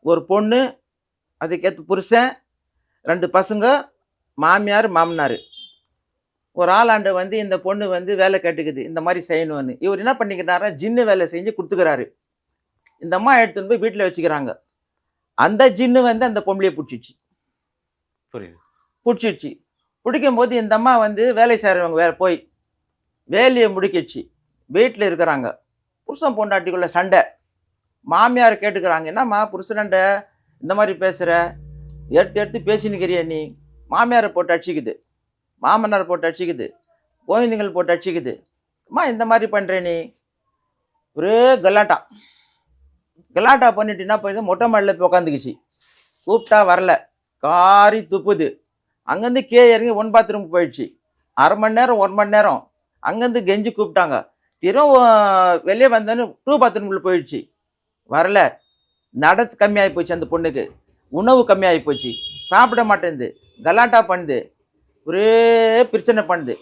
ஒரு பொண்ணு அதுக்கேற்ற புருஷன் ரெண்டு பசங்க மாமியார் மாமனார். ஒரு ஆளாண்டு வந்து இந்த பொண்ணு வந்து வேலை கேட்டுக்குது இந்த மாதிரி செய்யணும்னு. இவர் என்ன பண்ணிக்கிறாரா ஜின்னு வேலை செஞ்சு கொடுத்துக்கிறாரு. இந்த அம்மா எடுத்துன்னு போய் வீட்டில் வச்சுக்கிறாங்க. அந்த ஜின்னு வந்து அந்த பொம்பளையை பிடிச்சிச்சு புரியுது. பிடிச்சிடுச்சு. பிடிக்கும் போது இந்த அம்மா வந்து வேலை செய்கிறவங்க வேற போய் வேலையை முடிக்கிடுச்சு. வீட்டில் இருக்கிறாங்க. புருஷன் பொண்டாட்டிக்குள்ள சண்டை. மாமியார் கேட்டுக்கிறாங்க என்னம்மா புருஷனண்ட இந்த மாதிரி பேசுகிற எடுத்து எடுத்து பேசினுக்கிறிய நீ? மாமியாரை போட்டு அடிச்சிக்குது. மாமனார் போட்டு அடிச்சிக்குது. கோவிந்தங்கள் போட்டு அடிச்சிக்குது. அம்மா இந்த மாதிரி பண்ணுற நீ? ஒரே கலாட்டா. கலாட்டா பண்ணிட்டு என்ன பண்ணுது மொட்டை மாடியில் போய் உட்காந்துக்குச்சு கூப்பிட்டா வரல. காரி துப்புது. அங்கேருந்து கே இறங்கி ஒன் பாத்ரூமுக்கு போயிடுச்சு. அரை மணி நேரம் ஒரு மணி நேரம் அங்கேருந்து கெஞ்சி கூப்பிட்டாங்க. திரும்ப வெளியே வந்தோன்னு டூ பாத்ரூமுக்குள்ள போயிடுச்சு. வரல. நடத்து கம்மியாகி போச்சு அந்த பொண்ணுக்கு. உணவு கம்மியாகி போச்சு. சாப்பிட மாட்டேங்குது கலாட்டா பண்ணுது. ஒரே பிரச்சனை பண்ணுது.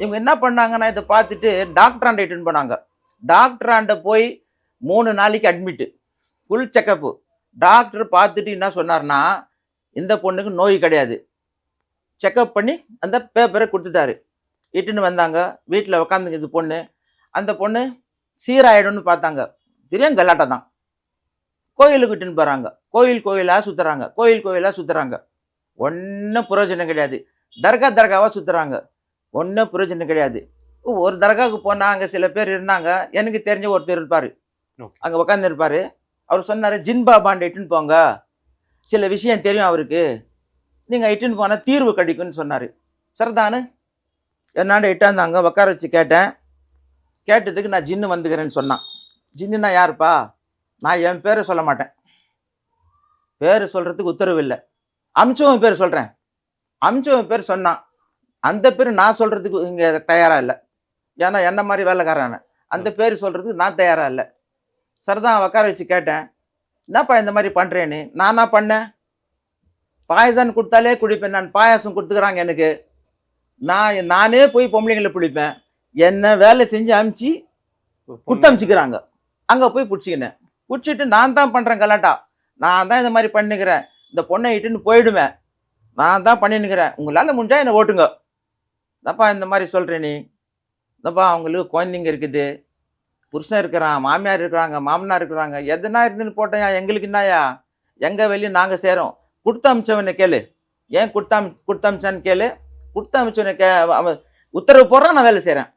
இவங்க என்ன பண்ணாங்கன்னா இதை பார்த்துட்டு டாக்டராண்ட இட்டுன்னு போனாங்க டாக்டராண்ட போய் மூணு நாளைக்கு அட்மிட்டு ஃபுல் செக்கப்பு டாக்டர் பார்த்துட்டு என்ன சொன்னார்னா இந்த பொண்ணுக்கு நோய் கிடையாது. செக்கப் பண்ணி அந்த பேப்பரை கொடுத்துட்டாரு. இட்டுன்னு வந்தாங்க. வீட்டில் உக்காந்துங்க இது பொண்ணு. அந்த பொண்ணு சீராயிடும்னு பார்த்தாங்க. தெரியும் கலாட்டா தான். கோயிலுக்கு இட்டுன்னு போகிறாங்க கோயில் கோயிலாக சுற்றுறாங்க கோயில் கோயிலாக சுற்றுறாங்க ஒன்றும் பிரயோஜனம் கிடையாது. தர்கா தர்காவாக சுற்றுறாங்க ஒன்றும் பிரயோஜனம் கிடையாது. ஒரு தர்காவுக்கு போனால் அங்கே சில பேர் இருந்தாங்க. எனக்கு தெரிஞ்ச ஒருத்தர் இருப்பார். அங்கே உட்காந்து இருப்பார். அவர் சொன்னார் ஜின் பாபாண்ட இட்டுன்னு போங்க. சில விஷயம் தெரியும் அவருக்கு. நீங்கள் இட்டுன்னு போனால் தீர்வு கிடைக்கும்னு சொன்னார். சரிதானு? என்னாண்ட இட்டாந்தாங்க உட்கார வச்சு கேட்டேன். கேட்டதுக்கு நான் ஜின்னு வந்துக்கிறேன்னு சொன்னான். ஜின்னுனா யாருப்பா? நான் என் பேரை சொல்ல மாட்டேன். பேர் சொல்கிறதுக்கு உத்தரவு இல்லை. அமிச்சவன் பேர் சொல்கிறேன் அமிச்சவன் பேர் சொன்னான் அந்த பேர் நான் சொல்கிறதுக்கு இங்கே தயாராக இல்லை. ஏன்னா என்ன மாதிரி வேலைக்காரன் அந்த பேர் சொல்கிறதுக்கு நான் தயாராக இல்லை. சரிதான் உட்கார வச்சு கேட்டேன். என்னப்பா இந்த மாதிரி பண்ணுறேன்னு நானா பண்ணேன். பாயசம் கொடுத்தாலே குடிப்பேன் நான். பாயாசம் கொடுத்துக்கிறாங்க எனக்கு. நான் நானே போய் பொம்பளைங்களை பிடிப்பேன். என்ன வேலை செஞ்சு அமுச்சு குட்டு அமுச்சிக்கிறாங்க அங்கே போய் பிடிச்சிக்கினேன். குடிச்சிட்டு நான் தான் பண்ணுறேன் கலாட்டா. நான் தான் இந்த மாதிரி பண்ணிக்கிறேன் இந்த பொண்ணை இட்டுன்னு போயிடுவேன். நான் தான் பண்ணினுக்கிறேன் உங்களால் முடிஞ்சால் என்னை ஓட்டுங்க. தப்பா இந்த மாதிரி சொல்கிறேன் நீ. தப்பா அவங்களுக்கு குழந்தைங்க இருக்குது. புருஷன் இருக்கிறான் மாமியார் இருக்கிறாங்க மாமனார் இருக்கிறாங்க. எதுனா இருந்துன்னு போட்டேயா எங்களுக்கு என்னயா எங்கள் வெளியே நாங்கள் சேரோம் கொடுத்து அமிச்சவனை கேளு. ஏன் கொடுத்தா கொடுத்தமிச்சான்னு கேளு? கொடுத்து அமிச்சவனை கே அவன் உத்தரவு போடுறான் நான் வேலை செய்கிறேன்